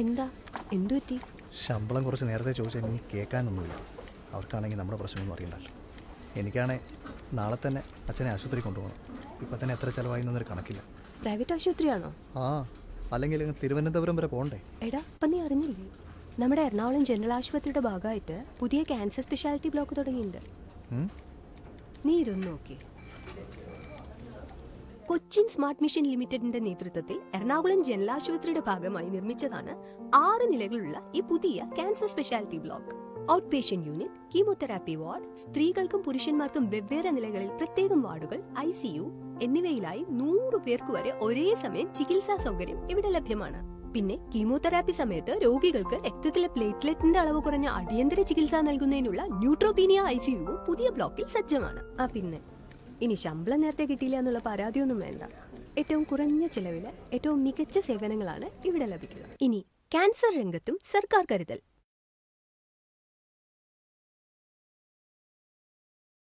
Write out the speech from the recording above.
എന്താ? എന്തു പറ്റി? ശമ്പളം കുറച്ച് നേരത്തെ ചോദിച്ചാൽ നീ കേൾക്കാനൊന്നുമില്ല. അവർക്കാണെങ്കിൽ നമ്മുടെ പ്രശ്നമൊന്നും അറിയണ്ടല്ലോ. എനിക്കാണേ നാളെ തന്നെ അച്ഛനെ ആശുപത്രി കൊണ്ടുപോകണം. ഇപ്പം തന്നെ എത്ര ചിലവായി എന്നൊരു കണക്കില്ല. പ്രൈവറ്റ് ആശുപത്രിയാണോ? ആ അല്ലെങ്കിൽ തിരുവനന്തപുരം വരെ പോകണ്ടേ എടാ അപ്പം നീ അറിഞ്ഞില്ലേ? നമ്മുടെ എറണാകുളം ജനറൽ ആശുപത്രിയുടെ ഭാഗമായിട്ട് പുതിയ ക്യാൻസർ സ്പെഷ്യാലിറ്റി ബ്ലോക്ക് തുടങ്ങിയിട്ടുണ്ട്. നീ ഇതൊന്ന് നോക്കി കൊച്ചിൻ സ്മാർട്ട് മിഷൻ ലിമിറ്റഡിന്റെ നേതൃത്വത്തിൽ എറണാകുളം ജനറൽ ആശുപത്രിയുടെ ഭാഗമായി നിർമ്മിച്ചതാണ് ആറ് നിലകളുള്ള ഈ പുതിയ cancer speciality block. Out patient unit chemotherapy ward സ്ത്രീകൾക്കും പുരുഷന്മാർക്കും വെവ്വേറെ നിലകളിൽ പ്രത്യേകം വാർഡുകൾ ഐ സി യു എന്നിവയിലായി നൂറ് പേർക്ക് വരെ ഒരേ സമയം ചികിത്സാ സൗകര്യം ഇവിടെ ലഭ്യമാണ്. പിന്നെ കീമോതെറാപ്പി സമയത്ത് രോഗികൾക്ക് രക്തത്തിലെ പ്ലേറ്റ്ലെറ്റിന്റെ അളവ് കുറഞ്ഞ അടിയന്തര ചികിത്സ നൽകുന്നതിനുള്ള ന്യൂട്രോപീനിയ ഐ സിയുവും പുതിയ ബ്ലോക്കിൽ സജ്ജമാണ്. ആ പിന്നെ? ഇനി ശമ്പളം നേരത്തെ കിട്ടിയില്ല എന്നുള്ള പരാതിയൊന്നും വേണ്ട. ഏറ്റവും കുറഞ്ഞ ചിലവിൽ ഏറ്റവും മികച്ച സേവനങ്ങളാണ് ഇവിടെ ലഭിക്കുക ഇനി ക്യാൻസർ രംഗത്തും സർക്കാർ കരുതൽ.